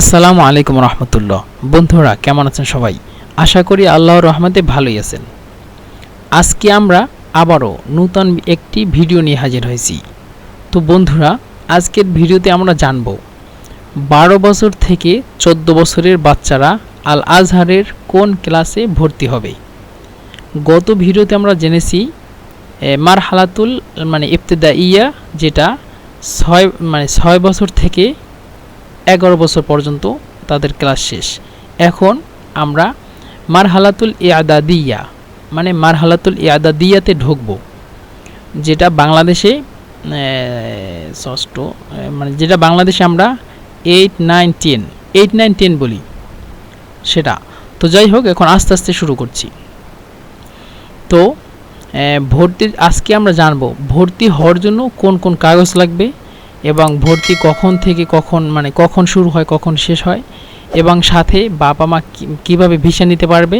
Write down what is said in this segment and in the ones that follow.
আসসালামু আলাইকুম রহমতুল্লাহ। বন্ধুরা, কেমন আছেন সবাই? আশা করি আল্লাহর রহমতে ভালোই আছেন। আজকে আমরা আবারও নূতন একটি ভিডিও নিয়ে হাজির হয়েছি। তো বন্ধুরা, আজকের ভিডিওতে আমরা জানব, বারো বছর থেকে চোদ্দ বছরের বাচ্চারা আল আজহারের কোন ক্লাসে ভর্তি হবে? গত ভিডিওতে আমরা জেনেছি মার হালাতুল মানে ইফতেদা ইয়া যেটা ছয় মানে ছয় বছর থেকে এগারো বছর পর্যন্ত তাদের ক্লাস শেষ। এখন আমরা মারহালাতুল ইয়াদাদিয়া মানে মারহালাতুল ইয়াদাদিয়াতে ঢুকব, যেটা বাংলাদেশে ষষ্ঠ মানে যেটা বাংলাদেশে আমরা eight nine ten eight nine ten বলি সেটা। তো যাই হোক, এখন আস্তে আস্তে শুরু করছি। তো ভর্তির, আজকে আমরা জানব, ভর্তি হওয়ার জন্য কোন কোন কাগজ লাগবে? এবং ভর্তি কখন থেকে কখন মানে কখন শুরু হয়, কখন শেষ হয়, এবং সাথে বাবা মা কীভাবে ভিসা নিতে পারবে,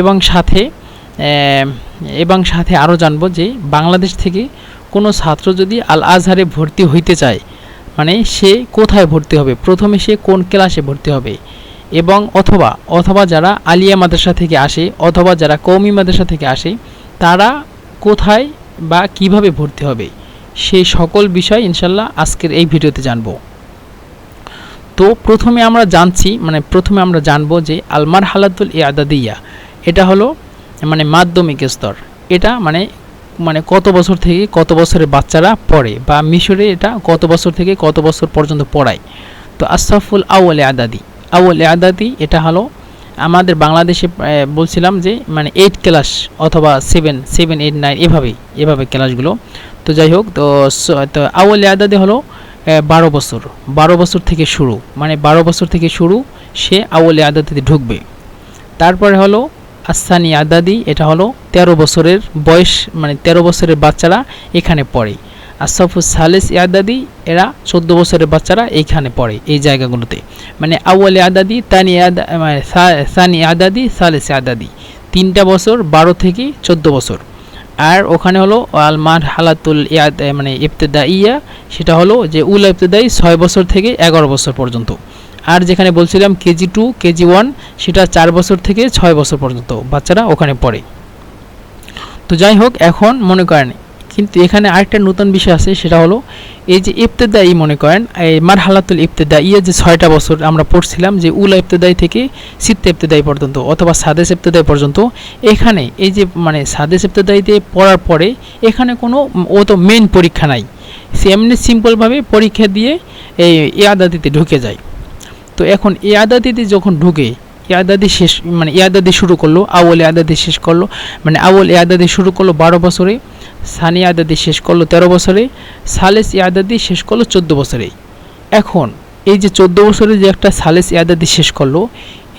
এবং সাথে এবং সাথে আরও জানব যে বাংলাদেশ থেকে কোনো ছাত্র যদি আল আজহারে ভর্তি হইতে চায় মানে সে কোথায় ভর্তি হবে? প্রথমে সে কোন ক্লাসে ভর্তি হবে? এবং অথবা অথবা যারা আলিয়া মাদ্রাসা থেকে আসে, অথবা যারা কৌমি মাদ্রাসা থেকে আসে, তারা কোথায় বা কীভাবে ভর্তি হবে? সেই সকল বিষয় ইনশাল্লাহ আজকের এই ভিডিওতে জানব। তো প্রথমে আমরা জানছি মানে প্রথমে আমরা জানব যে আলমার হালাতুল ইয়াদাদিয়া এটা হলো মানে মাধ্যমিক স্তর। এটা মানে মানে কত বছর থেকে কত বছরের বাচ্চারা পড়ে বা মিশরে এটা কত বছর থেকে কত বছর পর্যন্ত পড়ায়। তো আসাফুল আউল আদাদি আউল আদাদি এটা হলো, আমাদের বাংলাদেশে বলছিলাম যে মানে এইট ক্লাস অথবা সেভেন সেভেন এইট নাইন এভাবেই এভাবে ক্লাসগুলো তো যাই হোক, তো তো আউল আদাদি হলো বারো বছর। বারো বছর থেকে শুরু মানে বারো বছর থেকে শুরু সে আউল আদাদিতে ঢুকবে। তারপরে হলো, আসানি আদাদি, এটা হলো তেরো বছরের বয়স মানে তেরো বছরের বাচ্চারা এখানে পড়ে। আসাফু সালেস ইয়াদাদি এরা চোদ্দ বছরের বাচ্চারা এইখানে পড়ে, এই জায়গাগুলোতে। মানে আউয়াল আদাদি, তানি মানে সানি আদাদি, সালেস আদাদি। তিনটা বছর, বারো থেকে চোদ্দ বছর। আর ওখানে হলো আল মার হালাতুল ইয়াদ মানে ইফতেদা ইয়া সেটা হলো যে উল ইবতেদাই ছয় বছর থেকে এগারো বছর পর্যন্ত। আর যেখানে বলছিলাম কেজি টু কেজি ওয়ান সেটা চার বছর থেকে ছয় বছর পর্যন্ত বাচ্চারা ওখানে পড়ে। তো যাই হোক, এখন মনে করেন কিন্তু এখানে আরেকটা নতুন বিষয় আছে, সেটা হলো এই যে ইবতেদাই মনে করেন, এই মারহালাতুল ইবতেদা ইয়ে যে ছয়টা বছর আমরা পড়ছিলাম যে উলা ইবতেদাই থেকে সিত্তে ইবতেদাই পর্যন্ত অথবা সাদেস ইবতেদাই পর্যন্ত, এখানে এই যে মানে সাদেস ইবতেদাইতে পড়ার পরে এখানে কোনো ও তো মেন পরীক্ষা নাই। এমনি সিম্পলভাবে পরীক্ষা দিয়ে এই ইয়াদাদিতে ঢুকে যায়। তো এখন ইয়াদাদিতে যখন ঢুকে ইয়াদাদি শেষ মানে ইয়াদাদি শুরু করল আউল ইয়াদাদি শেষ করল মানে আউল ইয়াদাদি শুরু করল বারো বছরে সানি ইয়াদাদি শেষ করল তেরো বছরে, সালেস ইয়াদাদি শেষ করল চোদ্দ বছরে। এখন এই যে চোদ্দ বছরে যে একটা সালেস ইয়াদাদি শেষ করল,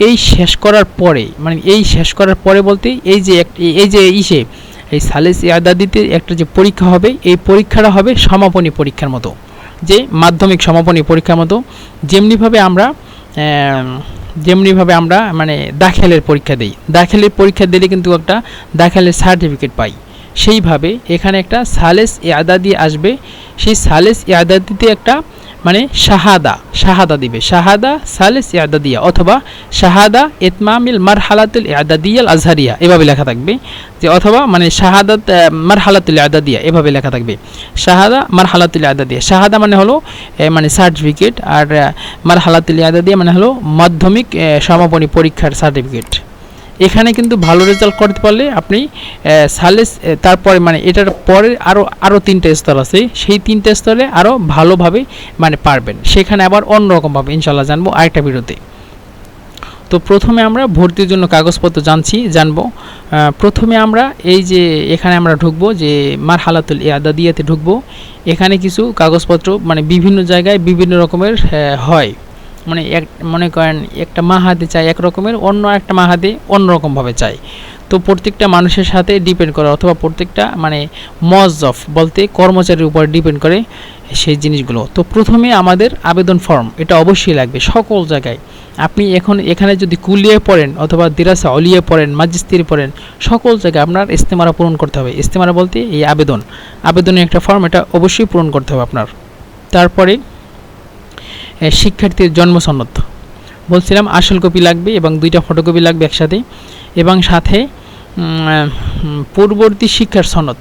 এই শেষ করার পরে মানে এই শেষ করার পরে বলতে এই যে এই যে ইসে, এই সালেস ইয়াদাদিতে একটা যে পরীক্ষা হবে, এই পরীক্ষাটা হবে সমাপনী পরীক্ষার মতো। যে মাধ্যমিক সমাপনী পরীক্ষার মতো, যেমনিভাবে আমরা যেমনিভাবে আমরা মানে দাখিলের পরীক্ষা দিই। দাখিলের পরীক্ষা দিলে কিন্তু একটা দাখিলের সার্টিফিকেট পাই। সেইভাবে এখানে একটা সালেস ইয়াদাদি আসবে। সেই সালেস ইয়াদাদিতে একটা মানে শাহাদা শাহাদা দিবে। শাহাদা, সালেস ইয়াদাদিয়া অথবা শাহাদা ইতমামিল মারহালাতুল ইয়াদাদিয়াল আজহারিয়া এভাবে লেখা থাকবে। যে অথবা মানে শাহাদাত মারহালাতুল ইয়াদাদিয়া এভাবে লেখা থাকবে। শাহাদা, মারহালাতুল ইয়াদাদিয়া শাহাদা মানে হলো মানে সার্টিফিকেট আর মারহালাতুল ইয়াদাদিয়া মানে হলো মাধ্যমিক সমাপনী পরীক্ষার সার্টিফিকেট এখানে কিন্তু ভালো রেজাল্ট করতে পারলে আপনি সালেস তারপরে মানে এটার পরে আরও আরও তিনটে স্তর আছে। সেই তিনটে স্তরে আরও ভালোভাবে মানে পারবেন। সেখানে আবার অন্যরকমভাবে ইনশাল্লাহ জানব আরেকটা ভিডিওতে। তো প্রথমে আমরা ভর্তির জন্য কাগজপত্র জানছি, জানব। প্রথমে আমরা এই যে এখানে আমরা ঢুকবো যে মার হালাতুল ইয়াদাদিয়াতে ঢুকবো। এখানে কিছু কাগজপত্র মানে বিভিন্ন জায়গায় বিভিন্ন রকমের হয়। মানে এক, মনে করেন একটা মাহাদে চাই এক রকমের, অন্য একটা মাহাদে অন্য রকমভাবে চাই তো প্রত্যেকটা মানুষের সাথে ডিপেন্ড করে অথবা প্রত্যেকটা মানে মজফ বলতে কর্মচারীর উপর ডিপেন্ড করে সেই জিনিসগুলো। তো প্রথমে আমাদের আবেদন ফর্ম এটা অবশ্যই লাগবে সকল জায়গায়। আপনি এখন এখানে যদি কুলিয়ে পড়েন অথবা দিরাসা অলিয়ে পড়েন, মাজিস্তির পড়েন, সকল জায়গায় আপনার ইস্তেমারা পূরণ করতে হবে। ইস্তেমারা বলতে এই আবেদন। আবেদনের একটা ফর্ম এটা অবশ্যই পূরণ করতে হবে আপনার। তারপরে শিক্ষার্থীর জন্ম সনদ বলছিলাম, আসল কপি লাগবে এবং দুইটা ফটোকপি লাগবে একসাথে। এবং সাথে পূর্ববর্তী শিক্ষার সনদ।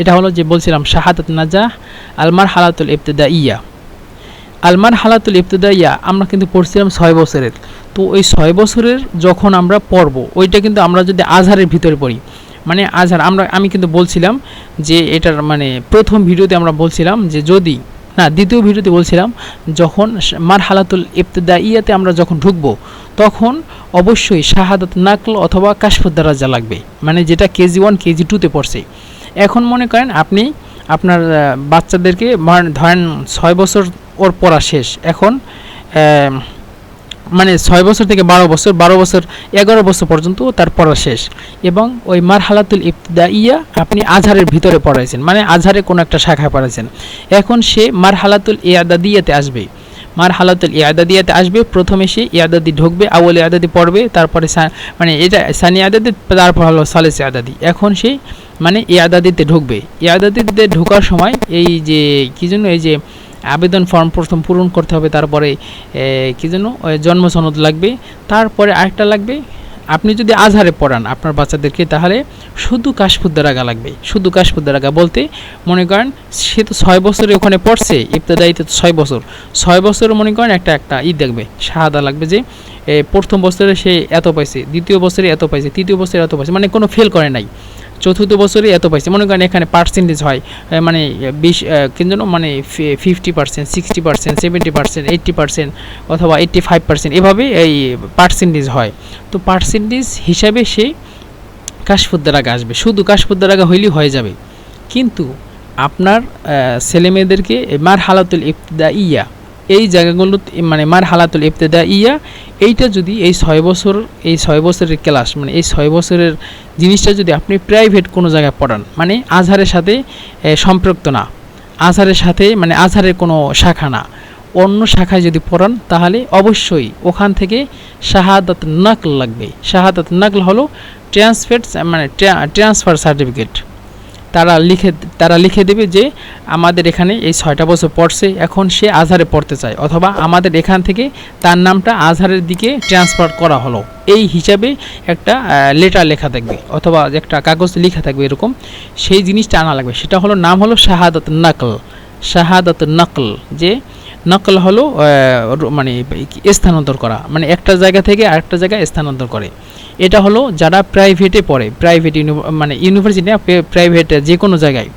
এটা হলো যে বলছিলাম, শাহাদাত নাজাহ আলমার হালাতুল ইবতদা ইয়া আলমার হালাতুল ইবতদা ইয়া আমরা কিন্তু পড়ছিলাম ছয় বছরের। তো ওই ছয় বছরের যখন আমরা পড়ব, ওইটা কিন্তু আমরা যদি আজহারের ভিতরে পড়ি। মানে আজহার, আমরা, আমি কিন্তু বলছিলাম যে এটার মানে প্রথম ভিডিওতে আমরা বলছিলাম যে যদি না, দ্বিতীয় ভিডিওতে বলছিলাম, যখন মার হালাতুল ইবতদা ইয়াতে আমরা যখন ঢুকবো, তখন অবশ্যই শাহাদাত নাকল অথবা কাশফুদ্দারাজা লাগবে। মানে যেটা কেজি ওয়ান, কেজি টুতে পড়ছে। এখন মনে করেন আপনি, আপনার বাচ্চাদেরকে ধরেন ছয় বছর ওর পড়া শেষ। এখন মানে ছয় বছর থেকে বারো বছর বারো বছর, এগারো বছর পর্যন্ত তার পড়া শেষ। এবং ওই মার হালাতুল ইবতদা ইয়া আপনি আজহারের ভিতরে পড়াইছেন মানে আজহারে কোনো একটা শাখায় পড়াইছেন। এখন সে মার হালাতুল ইয়াদাদিয়াতে আসবে। মার হালাতুল ইয়াদাদিয়াতে আসবে, প্রথমে সে ইয়াদাদি ঢুকবে আউল ইয়াদাদি পড়বে, তারপরে মানে এটা সানি ইয়াদাদি, তারপর হলো সালেস ইয়াদাদি। এখন সে মানে ইয়াদাদিতে ঢুকবে। ইয়াদাদিতে ঢোকার সময় এই যে, কি জন্য এই যে আবেদন ফর্ম প্রথম পূরণ করতে হবে, তারপরে কি যেন জন্ম সনদ লাগবে, তারপরে আরেকটা লাগবে, আপনি যদি আজহারে পড়ান আপনার বাচ্চাদেরকে, তাহলে শুধু কাশফুদ্দারাগা লাগবে, শুধু কাশফুদ্দারাগা বলতে, মনে করেন সে তো ছয় বছরে ওখানে পড়ছে ইবতদায়িতে ছয় বছর ছয় বছর মনে করেন একটা একটা ই দেখবে, শাহাদা লাগবে যে প্রথম বছরে সে এত পাইছে, দ্বিতীয় বছরে এত পাইছে, তৃতীয় বছরে এত পাইছে মানে কোনো ফেল করে নাই। চতুর্থ বছরে এত পাইছে। মনে করেন এখানে পার্সেন্টেজ হয় মানে বিশ কিন্তু মানে fifty percent sixty percent seventy percent eighty percent অথবা এইট্টি ফাইভ পার্সেন্ট এভাবে এই পার্সেন্টেজ হয়। তো পার্সেন্টেজ হিসাবে সে কাশফুদ্দার আগে আসবে। শুধু কাশফুদ্দার আগে হইলেই হয়ে যাবে। কিন্তু আপনার ছেলেমেয়েদেরকে মার হালাতুল ইবতদা ইয়া এই জায়গাগুলো মানে মার হালাতুল ইবতদা ইয়া এইটা যদি এই ছয় বছর, এই ছয় বছরের ক্লাস মানে এই ছয় বছরের জিনিসটা যদি আপনি প্রাইভেট কোনো জায়গায় পড়ান মানে আজহারের সাথে সম্পৃক্ত না। আজহারের সাথে মানে আজহারের কোনো শাখা না। অন্য শাখায় যদি পড়ান, তাহলে অবশ্যই ওখান থেকে শাহাদাত নাকল লাগবে। শাহাদাত নাকল হলো ট্রান্সফেট মানে ট্রান্সফার সার্টিফিকেট। তারা লিখে তারা লিখে দেবে যে আমাদের এখানে এই ছয়টা বছর পড়ছে, এখন সে আজহারে পড়তে চায় অথবা আমাদের এখান থেকে তার নামটা আজহারের দিকে ট্রান্সফার করা হলো। এই হিসাবে একটা লেটার লেখা থাকবে অথবা একটা কাগজ লেখা থাকবে এরকম, সেই জিনিসটা আনা লাগবে। সেটা হলো, নাম হলো শাহাদত নাকল। শাহাদত নকল যে নকল হলো মানে স্থানান্তর করা। মানে একটা জায়গা থেকে আরেকটা জায়গায় স্থানান্তর করে। এটা হলো যারা প্রাইভেটে পড়ে প্রাইভেট মানে ইউনিভার্সিটি না প্রাইভেট যে কোনো জায়গায়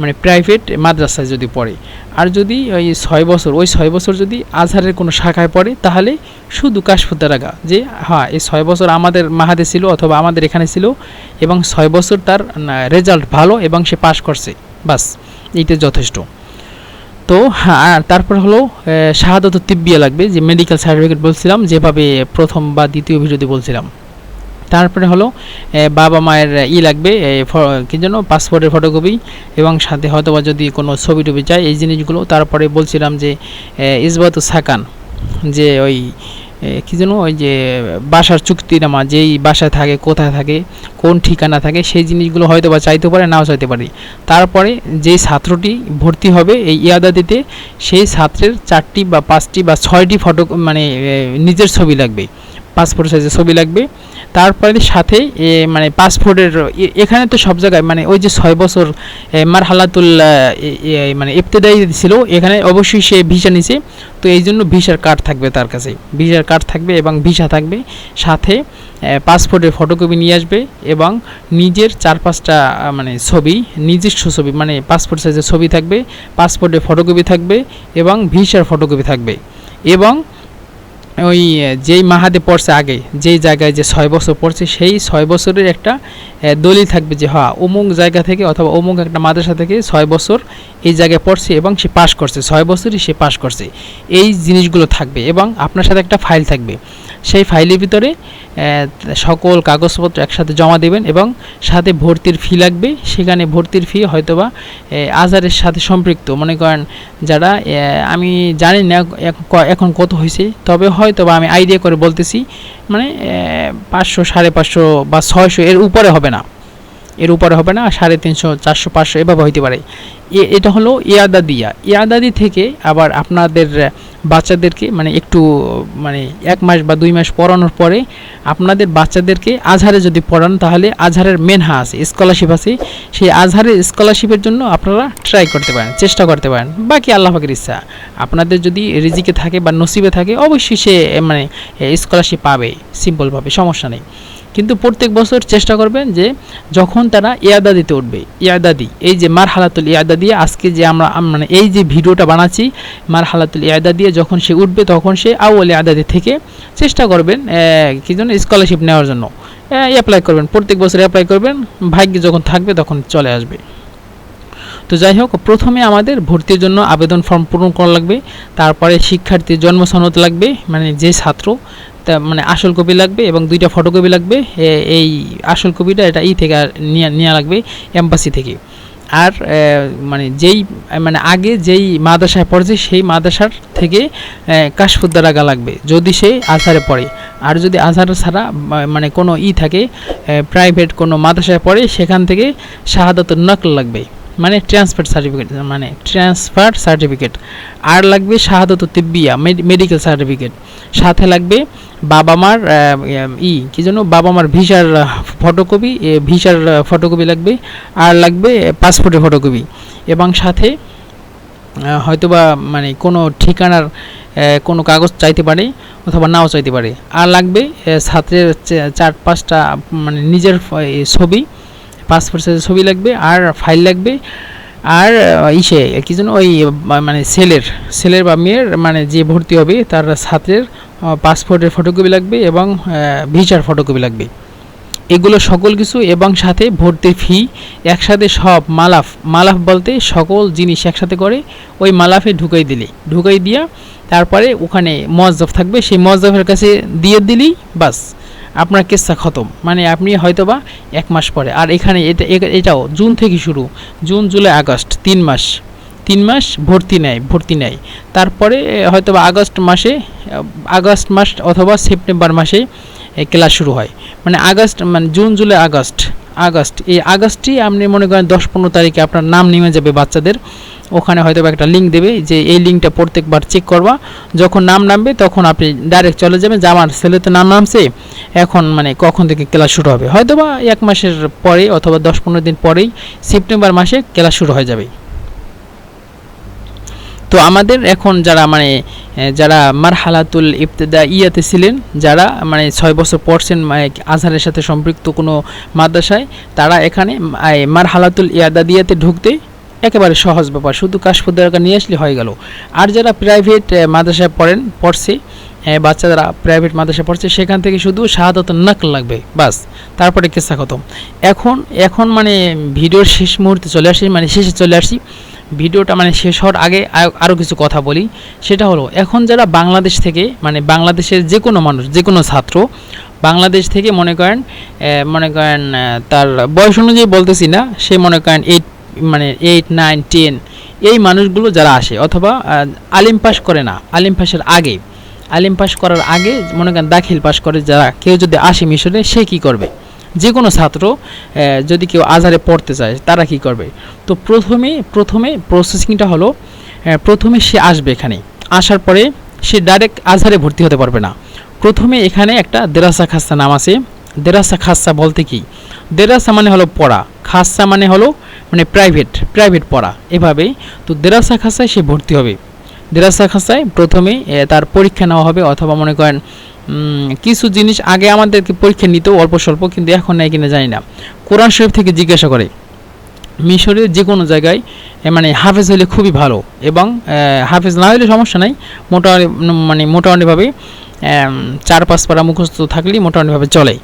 মানে প্রাইভেট মাদ্রাসায় যদি পড়ে। আর যদি ওই ছয় বছর, ওই ছয় বছর যদি আজহারের কোনো শাখায় পড়ে, তাহলে শুধু কাশফুদ্দারাগা, যে হ্যাঁ এই ছয় বছর আমাদের মাহাদে ছিল অথবা আমাদের এখানে ছিল, এবং ছয় বছর তার রেজাল্ট ভালো এবং সে পাশ করছে, বাস, এইটা যথেষ্ট। তো হ্যাঁ আর তারপর হলো শাহাদত তিব্বিয়া লাগবে, যে মেডিকেল সার্টিফিকেট বলছিলাম, যেভাবে প্রথম বা দ্বিতীয় ভিডিওতে বলছিলাম। তারপরে হলো বাবা মায়ের ই লাগবে কি যেন পাসপোর্টের ফটোকপি এবং সাথে হয়তো বা যদি কোনো ছবি টবি চাই, এই জিনিসগুলো। তারপরে বলছিলাম যে ইসবাত সাকান, যে ওই কি যেন, ওই যে, বাসার চুক্তিনামা, যেই বাসায় থাকে, কোথায় থাকে, কোন ঠিকানা থাকে, সেই জিনিসগুলো হয়তো বা চাইতে পারে, নাও চাইতে পারে। তারপরে যেই ছাত্রটি ভর্তি হবে এই ইয়াদাদিতে, সেই ছাত্রের চারটি বা পাঁচটি বা ছয়টি ফটো মানে নিজের ছবি লাগবে। পাসপোর্ট সাইজের ছবি লাগবে। তারপরে সাথে মানে পাসপোর্টের এখানে তো সব জায়গায় মানে ওই যে ছয় বছর মার এ- মানে ইবতেদায়ী ছিল, এখানে অবশ্যই সে ভিসা নিছে। তো এই জন্য ভিসার কার্ড থাকবে তার কাছে। ভিসার কার্ড থাকবে এবং ভিসা থাকবে। সাথে পাসপোর্টের ফটোকপি নিয়ে আসবে এবং নিজের চার পাঁচটা মানে ছবি, নিজস্ব ছবি মানে পাসপোর্ট সাইজের ছবি থাকবে পাসপোর্টের ফটোকপি থাকবে এবং ভিসার ফটোকপি থাকবে। এবং ওই যেই মাহাদে পড়ছে আগে, যেই জায়গায় যে ছয় বছর পড়ছে, সেই ছয় বছরের একটা দলিল থাকবে যে হ্যাঁ অমুক জায়গা থেকে অথবা অমুক একটা মাদ্রাসা থেকে ছয় বছর এই জায়গায় পড়ছে এবং সে পাশ করছে, ছয় বছরই সে পাশ করছে। এই জিনিসগুলো থাকবে এবং আপনার সাথে একটা ফাইল থাকবে। সেই ফাইলের ভিতরে সকল কাগজপত্র একসাথে জমা দেবেন এবং সাথে ভর্তির ফি লাগবে। সেখানে ভর্তির ফি হয়তোবা আজারের সাথে সম্পৃক্ত। মনে করেন যারা আমি জানি না এখন কত হয়েছে, তবে হয়তোবা আমি আইডিয়া করে বলতেছি মানে পাঁচশো, সাড়ে পাঁচশো বা ছয়শো এর উপরে হবে না। এর উপরে হবে না, সাড়ে তিনশো, চারশো, পাঁচশো, এভাবে হইতে পারে। এটা হলো ইয়াদাদিয়া ইয়াদাদি থেকে আবার আপনাদের বাচ্চাদেরকে মানে একটু মানে এক মাস বা দুই মাস পড়ানোর পরে আপনাদের বাচ্চাদেরকে আজহারে যদি পড়ান, তাহলে আজহারের মেনহা আছে স্কলারশিপ আছে। সেই আজহারের স্কলারশিপের জন্য আপনারা ট্রাই করতে পারেন, চেষ্টা করতে পারেন। বাকি আল্লাহ পাকের ইচ্ছা। আপনাদের যদি রিজিকে থাকে বা নসিবে থাকে, অবশ্যই সে মানে স্কলারশিপ পাবে সিম্পলভাবে সমস্যা নেই। কিন্তু প্রত্যেক বছর চেষ্টা করবেন যে যখন তারা ইয়াদাদিতে উঠবে ইয়াদাদি এই যে মার হালাতুল ইয়াদা দিয়ে আজকে যে আমরা মানে এই যে ভিডিওটা বানাচ্ছি মার হালাতুল ইয়াদা দিয়ে যখন সে উঠবে, তখন সে আউল ইয়াদাদি থেকে চেষ্টা করবেন কি জন্য স্কলারশিপ নেওয়ার জন্য। অ্যাপ্লাই করবেন, প্রত্যেক বছর অ্যাপ্লাই করবেন, ভাগ্যে যখন থাকবে তখন চলে আসবে। তো যাই হোক, প্রথমে আমাদের ভর্তির জন্য আবেদন ফর্ম পূরণ করা লাগবে, তারপরে শিক্ষার্থীর জন্ম সনদ লাগবে মানে যে ছাত্র তা মানে আসল কপি লাগবে এবং দুইটা ফটোকপি লাগবে। এই আসল কপিটা এটা ই থেকে নেওয়া লাগবে এম্বাসি থেকে। আর মানে যেই মানে আগে যেই মাদ্রাসায় পড়ছে, সেই মাদ্রাসার থেকে কাশফুদ্দার আগা লাগবে। যদি সে আজহারে পড়ে। আর যদি আজহার ছাড়া মানে কোনো ই থাকে প্রাইভেট কোনো মাদ্রাসায় পড়ে, সেখান থেকে শাহাদাত নকল লাগবে। মানে ট্রান্সফার সার্টিফিকেট মানে ট্রান্সফার সার্টিফিকেট আর লাগবে শাহাদত তিব্বিয়া মেডিকেল সার্টিফিকেট সাথে লাগবে বাবা মার ই, কি যেন, বাবা মার ভিসার ফটোকপি ভিসার ফটোকপি লাগবে। আর লাগবে পাসপোর্টের ফটোকপি এবং সাথে হয়তোবা মানে কোনো ঠিকানার কোনো কাগজ চাইতে পারে অথবা নাও চাইতে পারে। আর লাগবে ছাত্রের চার পাঁচটা মানে নিজের ছবি। পাসপোর্ট সাইজের ছবি লাগবে আর ফাইল লাগবে আর ইসে, কি যেন ওই মানে ছেলের ছেলের বা মেয়ের মানে যে ভর্তি হবে তার ছাত্রের পাসপোর্টের ফটোকপি লাগবে এবং ভিসার ফটোকপি লাগবে। এগুলো সকল কিছু এবং সাথে ভর্তির ফি একসাথে সব মালাফ মালাফ বলতে সকল জিনিস একসাথে করে ওই মালাফে ঢুকাই দিলে। ঢুকাই দিয়া তারপরে ওখানে মজদফ থাকবে, সেই মজদফের কাছে দিয়ে দিলেই বাস। আপনার কেসটা খতম। মানে আপনি হয়তোবা এক মাস পরে। আর এখানে এটা এটাও জুন থেকে শুরু। জুন, জুলাই, আগস্ট, তিন মাস। তিন মাস ভর্তি নেয় ভর্তি নেয়। তারপরে হয়তোবা আগস্ট মাসে আগস্ট মাস অথবা সেপ্টেম্বর মাসে ক্লাস শুরু হয়। মানে আগস্ট মানে জুন, জুলাই, আগস্ট আগস্ট। এই আগস্টই আপনি মনে করেন দশ পনেরো তারিখে আপনার নাম নেমে যাবে বাচ্চাদের। ওখানে হয়তো একটা লিঙ্ক দেবে যে এই লিঙ্কটা প্রত্যেকবার চেক করবা। যখন নাম নামবে, তখন আপনি ডাইরেক্ট চলে যাবেন। যে আমার ছেলে তো নাম নামছে, এখন মানে কখন থেকে ক্লাস শুরু হবে? হয়তো বা এক মাসের পরে অথবা দশ পনেরো দিন পরেই সেপ্টেম্বর মাসে ক্লাস শুরু হয়ে যাবে। তো আমাদের এখন যারা মানে যারা মারহালাতুল ইবতেদা ইয়াতে ছিলেন, যারা মানে ছয় বছর পড়ছেন মানে আজহারের সাথে সম্পৃক্ত কোনো মাদ্রাসায়, তারা এখানে মারহালাতুল ইয়াদা দিয়াতে ঢুকতে একেবারে সহজ ব্যাপার। শুধু কাশফুদ্দারকা নিয়ে আসলে হয়ে গেল। আর যারা প্রাইভেট মাদ্রাসায় পড়েন পড়ছে এ, বাচ্চারা প্রাইভেট মাদ্রাসায় পড়ছে সেখান থেকে শুধু শাহাদত নাক লাগবে বাস। তারপরে কেসা খতম। এখন এখন মানে ভিডিওর শেষ মুহূর্তে চলে আসি মানে শেষে চলে আসি। ভিডিওটা মানে শেষ হওয়ার আগে আরও কিছু কথা বলি। সেটা হলো এখন যারা বাংলাদেশ থেকে মানে বাংলাদেশের যে কোনো মানুষ যে কোনো ছাত্র বাংলাদেশ থেকে মনে করেন মনে করেন তার বয়স অনুযায়ী বলতেছি না সে মনে করেন এইট মানে এইট নাইন টেন এই মানুষগুলো যারা আসে, অথবা আলিম পাস করে না, আলিম পাসের আগে, আলিম পাস করার আগে মনে করেন দাখিল পাস করে যারা, কেউ যদি আসে মিশরে, সে কি করবে? যে কোনো ছাত্র যদি কেউ আজহারে পড়তে চায়, তারা কি করবে? তো প্রথমে প্রথমে প্রসেসিংটা হলো প্রথমে সে আসবে এখানে। আসার পরে সে ডাইরেক্ট আজহারে ভর্তি হতে পারবে না। প্রথমে এখানে একটা দেরাসা খাস্তা নাম আছে। দেরাসা খাস্তা বলতে কি? দেরাসা মানে হলো পড়া। খাস্তা মানে হলো মানে প্রাইভেট প্রাইভেট পড়া। এভাবেই তো দেরাসা খাস্তায় সে ভর্তি হবে। দেরাসা খাস্তায় প্রথমে তার পরীক্ষা নেওয়া হবে অথবা মনে করেন কিছু জিনিস আগে আমাদেরকে পরীক্ষা নিত অল্প স্বল্প, কিন্তু এখন নেই কিনা জানি না। কোরআন শরীফ থেকে জিজ্ঞাসা করে। মিশরের যে কোনো জায়গায় মানে হাফেজ হলে খুবই ভালো এবং হাফেজ না হলে সমস্যা নাই। মোটামুটি মানে মোটামুটিভাবে চার পাঁচ পারা মুখস্থ থাকলেই মোটামুটিভাবে চলে।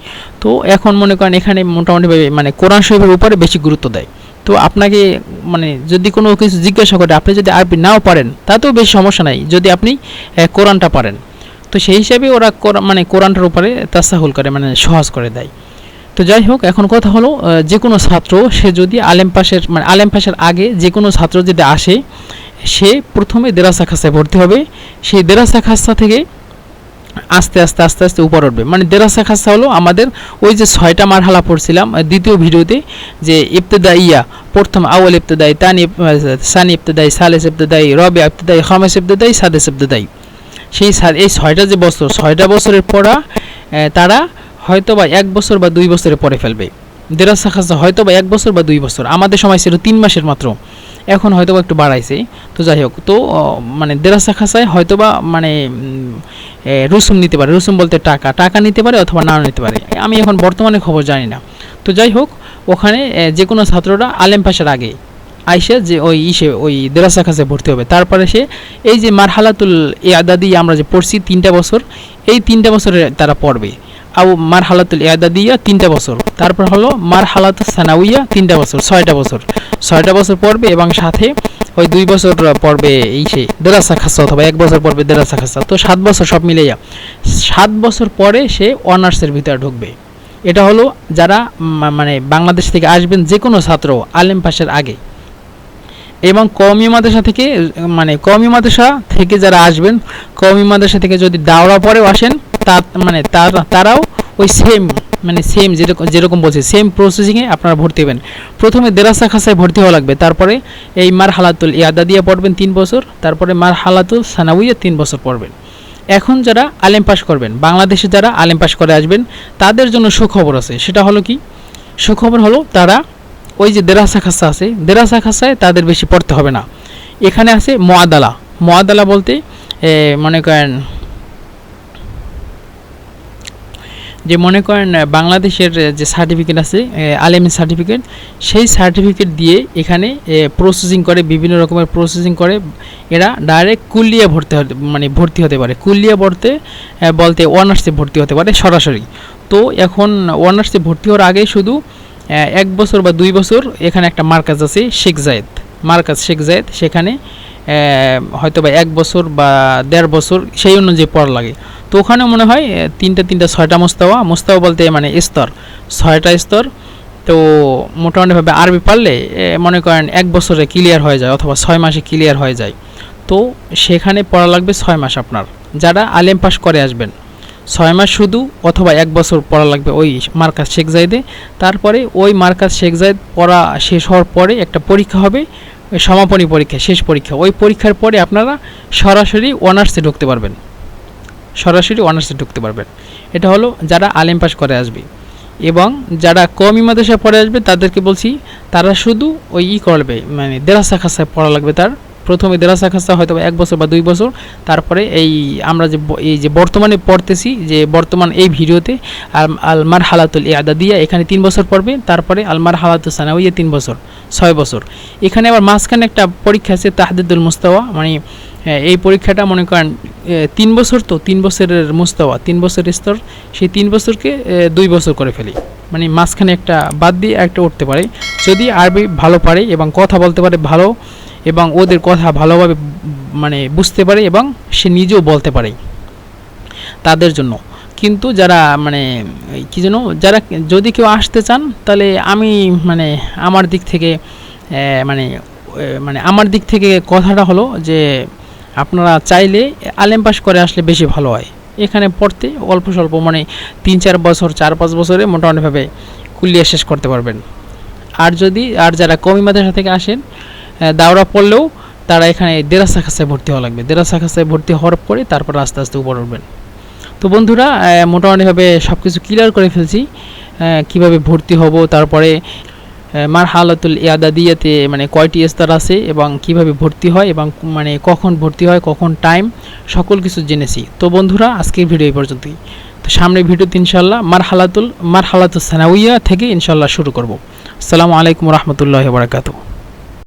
তো এখন মনে করেন এখানে মোটামুটিভাবে মানে কোরআন শরীফের উপরে বেশি গুরুত্ব দেয়। তো আপনাকে মানে যদি কোনো কিছু জিজ্ঞাসা করে, আপনি যদি আরবি নাও পারেন, তাতেও বেশি সমস্যা নাই, যদি আপনি কোরআনটা পারেন। তো সেই হিসাবে ওরা মানে কোরআনটার উপরে তাসাহুল করে মানে সহজ করে দেয়। তো যাই হোক, এখন কথা হলো যে কোনো ছাত্র, সে যদি আলেম পাশের মানে আলেম পাশের আগে যে কোনো ছাত্র যদি আসে, সে প্রথমে দেরাসা খাস্তায় ভর্তি হবে। সেই দেরাসা খাস্তা থেকে আস্তে আস্তে আস্তে আস্তে উপর উঠবে। মানে দেরাসা খাসা হলো আমাদের ওই যে ছয়টা মারহালা পড়ছিলাম দ্বিতীয় ভিডিওতে, যে ইবতদা ইয়া প্রথম আউল ইবতদাই, তানি সানি ইবতদাই, সালেস ইবতদাই, রবে ইবতদাই, খামেস ইবতদাই, সাদেস ইবতদাই। সেই এই ছয়টা যে বছর, ছয়টা বছরের পড়া তারা হয়তো বা এক বছর বা দুই বছরে পড়ে ফেলবে। দেরাসা খাসা হয়তো বা এক বছর বা দুই বছর। আমাদের সময় ছিল তিন মাসের মাত্র। এখন হয়তো একটু বাড়াইছে। তো যাই হোক, তো মানে দেরাসা খাসায় হয়তো বা মানে রসুম নিতে পারে। রসুম বলতে টাকা। টাকা নিতে পারে অথবা নাও নিতে পারে। আমি এখন বর্তমানে খবর জানি না। তো যাই হোক, ওখানে যে কোনো ছাত্ররা আলেম পাশের আগে আইসে যে ওই ইসে, ওই দেরাসা খাসে ভর্তি হবে। তারপরে সে এই যে মারহালাতুল এ আদাদি আমরা যে পড়ছি তিনটা বছর, এই তিনটা বছরে তারা পড়বে। আও মারহালাতুল ইয়াদাদিয়া তিনটা বছর। তারপর হলো মারহালাতুল সানাউইয়া তিনটা বছর, ছয়টা বছর। ছয়টা বছর পড়বে এবং সাথে ওই দুই বছর পড়বে এই সে দেরাসা খাসা অথবা এক বছর পড়বে দেরাসা খাসা। তো সাত বছর সব মিলাইয়া সাত বছর পরে সে অনার্সের ভিতরে ঢুকবে। এটা হলো যারা মানে বাংলাদেশ থেকে আসবেন যে কোনো ছাত্র আলেম পাশের আগে। এবং কওমি মাদ্রাসা থেকে মানে কওমি মাদ্রাসা থেকে যারা আসবেন, কওমি মাদ্রাসা থেকে যদি দাওরা পরেও আসেন তা মানে তারা, তারাও ওই সেম মানে সেম যেরকম যেরকম বলছে সেম প্রসেসিংয়ে আপনারা ভর্তি হবেন। প্রথমে দেরাসা খাসায় ভর্তি হওয়া লাগবে, তারপরে এই মার হালাতুল ইয়াদা দিয়ে পড়বেন তিন বছর, তারপরে মার হালাতুল সানাউইয়া তিন বছর পড়বেন। এখন যারা আলেম পাস করবেন, বাংলাদেশে যারা আলেম পাস করে আসবেন, তাদের জন্য সুখবর আছে। সেটা হলো কি? সুখবর হলো তারা ওই যে দেরাসা খাসা আছে, দেরাসা খাসায় তাদের বেশি পড়তে হবে না। এখানে আছে মোয়াদালা। মোয়াদালা বলতে মনে করেন যে মনে করেন বাংলাদেশের যে সার্টিফিকেট আছে আলেমের সার্টিফিকেট সেই সার্টিফিকেট দিয়ে এখানে প্রসেসিং করে বিভিন্ন রকমের প্রসেসিং করে এরা ডাইরেক্ট কুলিয়া ভর্তি হতে মানে ভর্তি হতে পারে। কুলিয়া আহ, বলতে অনার্সে ভর্তি হতে পারে সরাসরি। তো এখন অনার্সে ভর্তি হওয়ার আগে শুধু এক বছর বা দুই বছর এখানে একটা মার্কাজ আছে শেখ জায়েদ। মার্কাজ শেখ জায়েদ সেখানে হয়তো বা এক বছর বা দেড় বছর সেই অনুযায়ী পড়া লাগে। তো ওখানে মনে হয় তিনটা তিনটা, ছয়টা মোস্তাওয়া মোস্তাওয়া বলতে মানে স্তর, ছয়টা স্তর। তো মোটামুটিভাবে আরবি পারলে মনে করেন এক বছরে ক্লিয়ার হয়ে যায় অথবা ছয় মাসে ক্লিয়ার হয়ে যায়। তো সেখানে পড়া লাগবে ছয় মাস আপনার, যারা আলেম পাস করে আসবেন। ছয় মাস শুধু অথবা এক বছর পড়া লাগবে ওই মার্কাজ শেখ জাইদে। তারপরে ওই মার্কাজ শেখ জাইদ পড়া শেষ হওয়ার পরে একটা পরীক্ষা হবে সমাপনী পরীক্ষা, শেষ পরীক্ষা। ওই পরীক্ষার পরে আপনারা সরাসরি অনার্সে ঢুকতে পারবেন। সরাসরি অনার্সে ঢুকতে পারবেন। এটা হলো যারা আলেম পাস করে আসবে। এবং যারা কমি মাদ্রাসায় পড়ে আসবে, তাদেরকে বলছি, তারা শুধু ওই ই করবে মানে দেরাসা খাসায় পড়া লাগবে তার। প্রথমে দেরাসা খাসা হয়তো এক বছর বা দুই বছর। তারপরে এই আমরা যে এই যে বর্তমানে পড়তেছি, যে বর্তমান এই ভিডিওতে, আল- আলমার হালাতুল ইয়াদা দিয়া এখানে তিন বছর পড়বে, তারপরে আলমার হালাতুল সানাউইয়া তিন বছর, ছয় বছর। এখানে আবার মাঝখানে একটা পরীক্ষা আছে, তাহদিদুল মুস্তাওয়া মানে এই পরীক্ষাটা মনে করেন তিন বছর তো, তিন বছরের মুস্তাওয়া, তিন বছরের স্তর, সেই তিন বছরকে দুই বছর করে ফেলি। মানে মাঝখানে একটা বাদ দিয়ে একটা উঠতে পারে। যদি আরবি ভালো পারে এবং কথা বলতে পারে ভালো এবং ওদের কথা ভালোভাবে মানে বুঝতে পারে এবং সে নিজেও বলতে পারে তাদের জন্য। কিন্তু যারা মানে কি যেন, যারা যদি কেউ আসতে চান, তাহলে আমি মানে আমার দিক থেকে মানে মানে আমার দিক থেকে কথাটা হলো যে, আপনারা চাইলে আলেম পাস করে আসলে বেশি ভালো হয়। এখানে পড়তে অল্প স্বল্প মানে তিন, চার বছর, চার, পাঁচ বছরে মোটামুটিভাবে কুলিয়ে শেষ করতে পারবেন। আর যদি, আর যারা কমি মাদ্রাসা থেকে আসেন দাওরা পড়লেও তারা এখানে দেরাসা খাসায় ভর্তি হওয়া লাগবে। দেরাসা খাসায় ভর্তি হওয়ার পরে তারপর আস্তে আস্তে উপর উঠবেন। তো বন্ধুরা মোটামুটিভাবে সব কিছু ক্লিয়ার করে ফেলছি। কীভাবে ভর্তি হব, তারপরে মার হালাতুল ইয়াদাদিয়াতে মানে কয়টি স্তর আছে এবং কীভাবে ভর্তি হয় এবং মানে কখন ভর্তি হয়, কখন টাইম সকল কিছু জেনেছি। তো বন্ধুরা, আজকের ভিডিও এই পর্যন্তই। তো সামনের ভিডিওতে ইনশাল্লাহ মার হালাতুল মার হালাতুল সানাউইয়া থেকে ইনশাল্লাহ শুরু করব। আসসালামু আলাইকুম রহমতুল্লাহ বারাকাতু